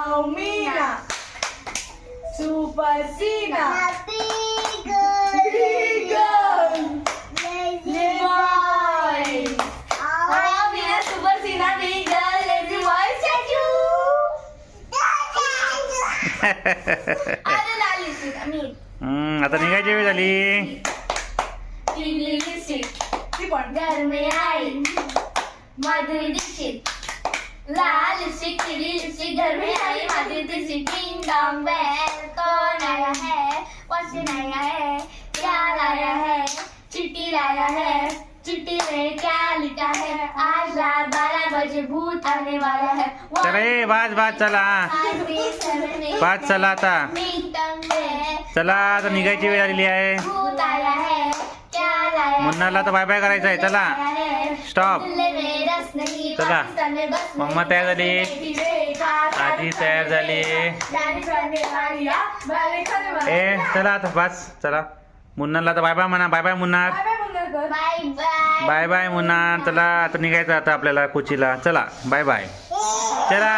Almina. Super Sina. Happy girl. Eagle. Lazy Boy. Almina, Super Sina, Eagle, Lazy Boy, statue. अरे लाली seat आम्ही हम्म, आता निघायची वेळ झाली ती पण घर में आई माधुरी दीक्षित लाल लिपस्टिक पीली लिपस्टिक घर में आई माधुरी दीक्षित टिंग डॉन्ग बेल कौन आया है? कौन आया है? क्या लाया है? चिट्ठी लाया है? चिट्ठी में क्या लिखा है? आज रात बारह बजे भूत आने वाला है। चला बाज बाज चला। बाज चला आता। में चला आता निघायची वेळ झालेली आहे. भूत आया क्या लाया? मुन्नाला तर बाय बाय करायचं आहे. चला. Stop. चला. मम्मा तयार झाली. आजी तयार झाली. ए चला आता बस चला. मुन्नाला तर बाय बाय म्हणा bye bye Munna bye bye bye bye Munna चला आता निघायचं आता आपल्याला कोचीला. चला बाय बाय चला.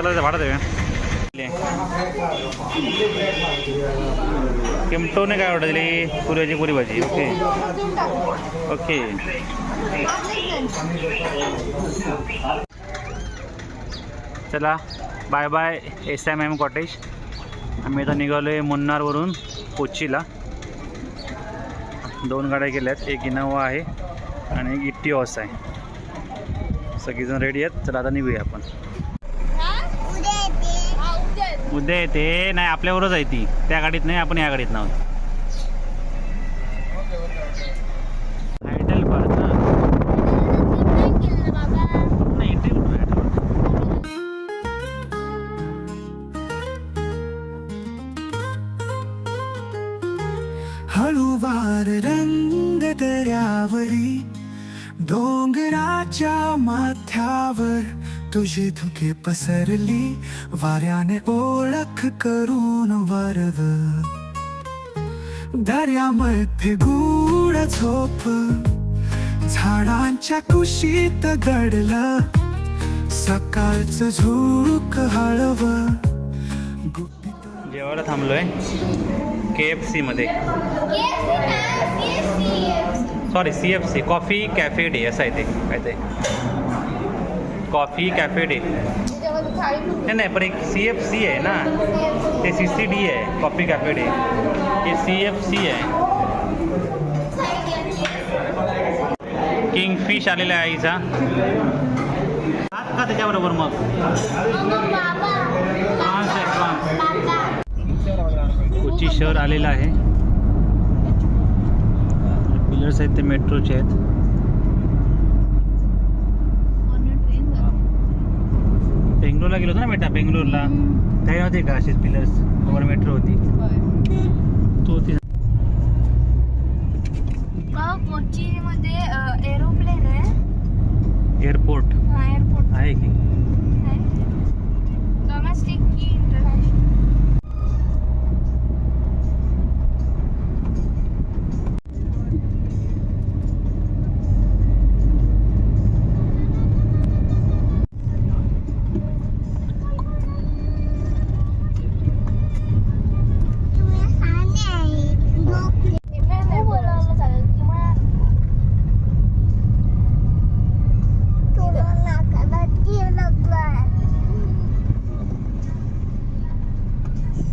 चला भाडं देऊया. किमटोने काय ऑर्डर दिली? पुऱ्याची पुरी भाजी ओके. ओके. चला bye bye S M M cottage आम्ही आता निघालो आहे मुन्नारवरून कोचीला दोन गाड्या गेल्यात एक इनोवा आहे आणि एक इट्टी हॉस आहे. सगळीजण रेडी आहेत चला आता निघूया आपण. उद्या येते नाही आपल्यावरच आहे ती. त्या गाडीत नाही आपण या गाडीत नाहोत तुझी धुके पसरली वाऱ्याने ओळख करून वरव दर्यामध्ये गूढ झोप झाडांच्या कुशीत दडलं. सकाळचं झुळूक हळव. जेवायला थांबलोय. के एफ सीमध्ये sorry C F C coffee cafe day असं आहे ते काय ते? Coffee cafe day. नाही नाही पण एक सी एफ सी आहे ना। ते सी सी डी आहे कॉफी कॅफे डे। हे सी एफ सी आहे किंग फिश आलेला आहे आईचा हात का त्याच्याबरोबर मग। प्रॉन्स आहे प्रॉन्स कोची शहर आलेलं आहे। पिलर्स आहेत ते मेट्रोचे आहेत। बेंगलोरला गेलो होतो ना बेटा बेंगलोरला. काही नव्हते का असेच पिलर्स वर मेट्रो होती. तो होती मध्ये एरोप्लेन आहे. एअरपोर्ट हा एअरपोर्ट आहे की? डोमेस्टिक की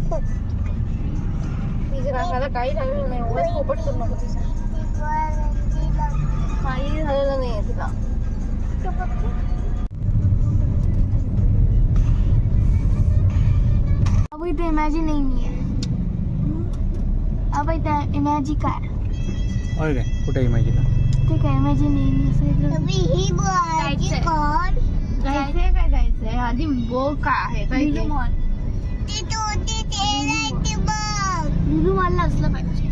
तिच्या नाकाला काही झालेलं नाही. उगाच पोपट करू नको तिचा काही झालेलं नाही तिला. अब इथं इमॅजिन नाही आहे. इमॅजी काय होय काय? कुठे इमाजिला ते काय इमॅजिन नाही जायचंय. जायचंय काय जायचंय? आधी बो काय आहे. काय उलू मारला असला पाहिजे.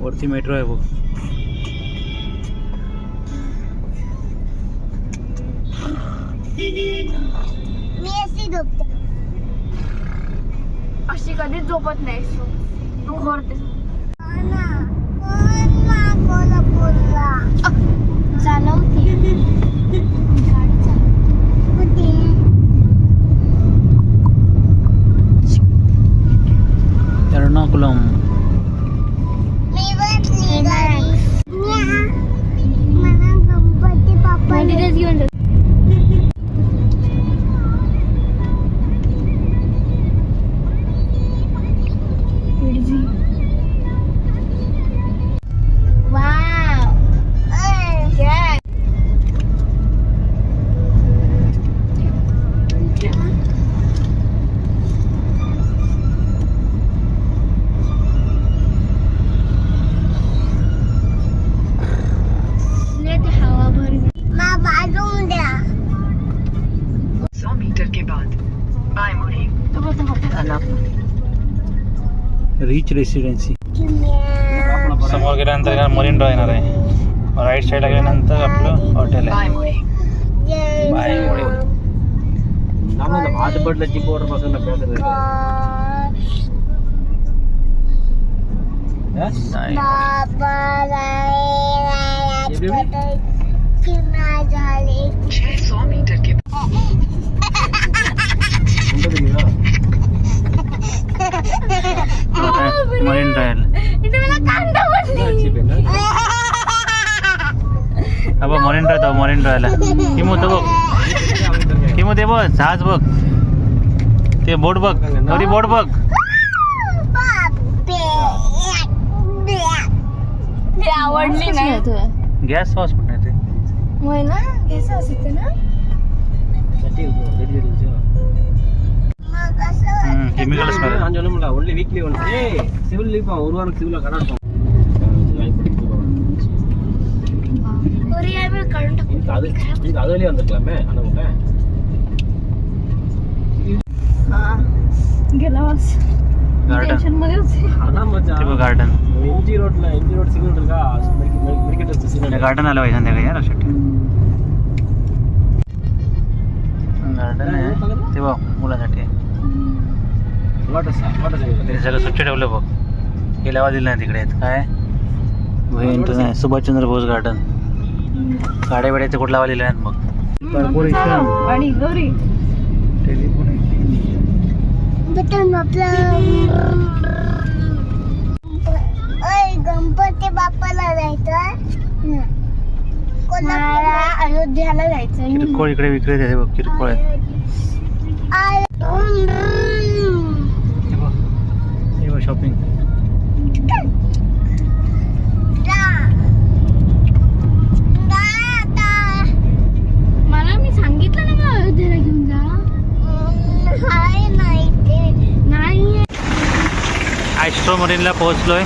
वरती मेट्रो आहे बघ. मी अशी झोपते. अशी कधीच झोपत नाही. तू घोरते झालं रिच रेसिडेन्सी. समोर गेल्यानंतर मरीन ड्राय येणार आहे. राईट साईडला गेल्यानंतर आपलं हॉटेल आहे. बाएं मुड़ें जय बाय. नाही. बाबा किना झाले 600 मीटर के मरीन कांदा बनली अबा मरीन ड्राय तो मरीन ड्रायला किमो तो बघ. किमो ते बघ जहाज बघ. ते बोट बघ. नवरी बोट बघ. आवडली नाही गॅस वास पण आहे ते. होय ना? केस असते ना? मग கெமிக்கல்ஸ் மாதிரி நான் சொல்ல முடியல only weekly once civil leave ஒரு வாரம் சிவில் கடை இருக்கும் அது அது வழியே வந்துருக்கலாமே அனுபவங்க गिलास रोड ला इंजी सिग्नल गार्डन அல வைதான் தேங்க यार शट गार्डन है टिपो त्यांनी सगळं स्वच्छ ठेवलं बघ. गेल्या दिलं नाही तिकडे. काय? नाही सुभाषचंद्र बोस गार्डन. गाड्या बिड्याचं ते कुठला वालेले नाहीत मग? गणपती बाप्पाला जायचं कोणाला अयोध्याला जायचं किरकोळ इकडे विक्रेते बघ किरकोळ आहे आता. मला मी सांगितलं ना अयोध्येला घेऊन जा? नाही पोहोचलोय.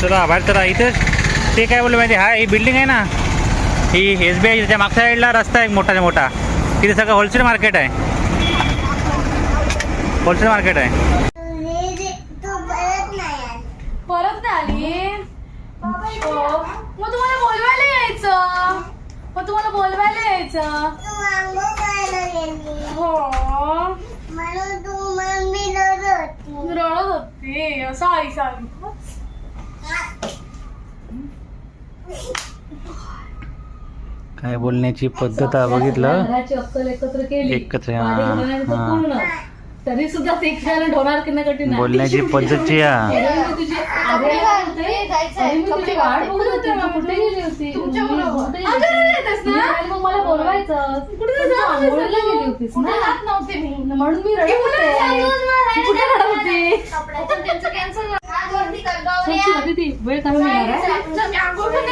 चला बाहेर चला इथेच. ते काय बोललं माहिती हा ही बिल्डिंग आहे ना? ही एस बी आय त्याच्या मागच्या साईडला रस्ता आहे मोठा मोठा. तिथे सगळं होलसेल मार्केट आहे. होलसेल मार्केट आहे. परत नाही आली. हो. मग तुम्हाला बोलवायला यायचं. मग तुम्हाला बोलवायला यायचं. हो. रडत रडत होती. असं आई सांगितलं काय बोलण्याची पद्धत आहे बघितलं. घराची अक्कल एकत्र केली. हा, हा. पूर्ण. तरी सुद्धा ते क्षण होणार की नाही कठीण आहे. बोलण्याची पद्धतची या तरी मी तुझी आग्रह होते, तरी मी तुझी वाट बघत होते. तू कुठे गेली होती? मी कुठे गेली होती? मी आणि मग मला बोलवायचं कुठे आंघोळीला गेली होतीस ना? नव्हते मी? म्हणून मी रडत होते. मी? कुठे रडत होती. चल, चल, अदिती, वेळ कमी आहे?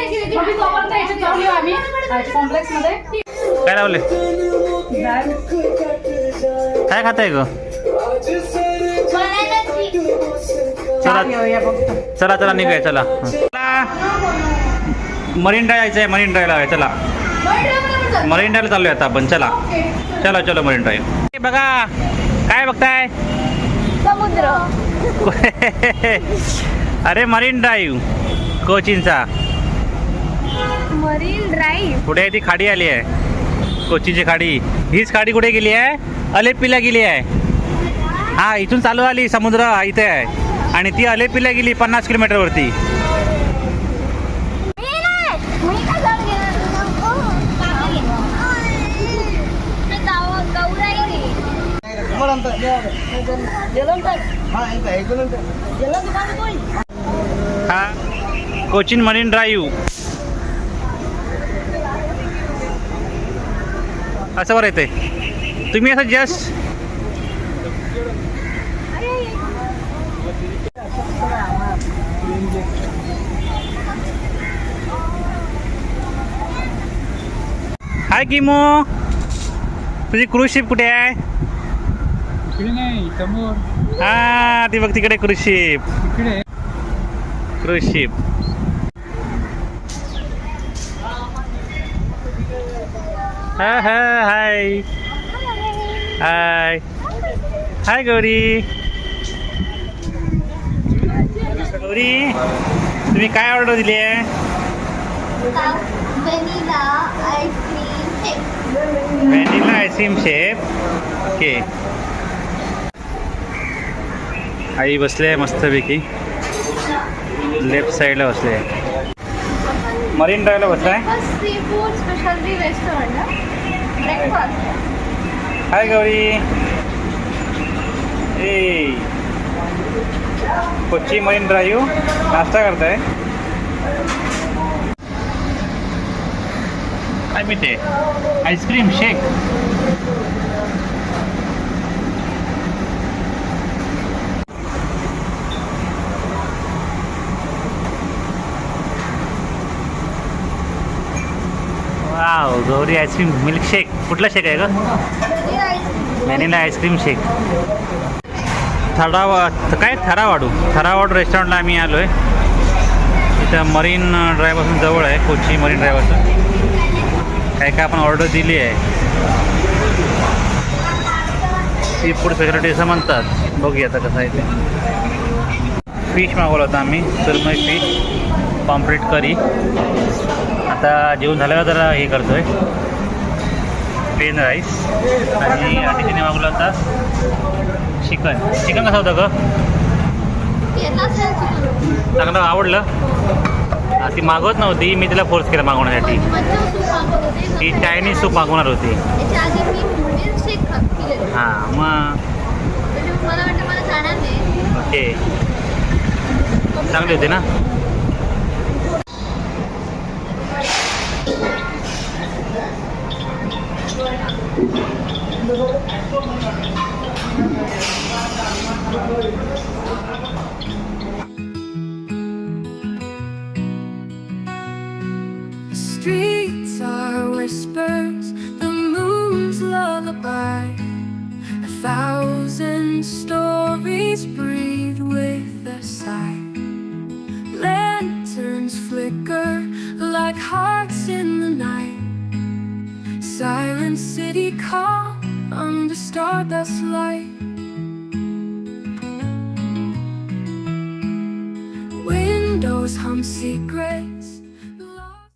आम्ही कॉम्प्लेक्समध्ये काय लावले? काय खाताय ग? चला चला चला निघूया चला. मरीन ड्राय जायचं आहे मरीन ड्रायला आहे चला. मरीन ड्रायला चाललोय आता आपण चला. चला चलो मरीन ड्राईव्ह हे बघा काय बघताय? समुद्र. अरे मरीन ड्राईव्ह कोचीनचा. मरीन ड्राईव्ह कुठे आहे ती खाडी आली आहे. कोचीची खाडी. हीच खाडी कुठे गेली आहे? अलेपीला गेली आहे. हा इथून चालू आली समुद्र इथे आहे. आणि ती अलेपीला गेली पन्नास किलोमीटरवरती मी नाही मी का जाऊन घेणार नको. ते गाव- गौराई रे. हा कोचिन मरीन ड्राईव्ह. असं बरं येते तुम्ही असं जस्ट हाय किमो. तुझी क्रूज शिप कुठे आहे? हा ती बघ तिकडे क्रूज शिप इकडे. क्रूज शिप हा हा हाय. हाय. हाय गौरी. गौरी तुम्ही काय ऑर्डर दिली आहे? Vanilla ice cream shake okay. आई बसले मस्तपैकी. लेफ्ट साईडला बसले आहे. मरीन ड्राईव्हला बसलाय. Sea food speciality restaurant breakfast hi Gauri ए कोची मरीन ड्राईव्ह नाश्ता करताय काय मिळते ice cream shake wow Gauri ice cream milk shake कुठला शेक आहे का व्हॅनिला आईस्क्रीम शेक थराव काय थरावाडू? थरावाडू रेस्टॉरंटला आम्ही आलो आहे इथं मरीन ड्राईव्हपासून जवळ आहे कोची मरीन ड्रायव्हरचं काय काय आपण ऑर्डर दिली आहे. सी फूड फॅसिलिटी असं म्हणतात. बघूया आता कसं आहे ते. फिश मागवलं होतं आम्ही सुरमई फिश पॉम्प्रेट करी आता जेवण झाल्यावर जरा हे करतो आहे प्लेन राईस आणि अतिथीने मागवलं होता चिकन. चिकन कसं होतं ग? चांगलं आवडलं. ती मागवत नव्हती मी तिला फोर्स केला मागवण्यासाठी. ती चायनीज सूप मागवणार होती. हां मग नाही. ओके. चांगली होती ना? Under stardust light. Windows hum secret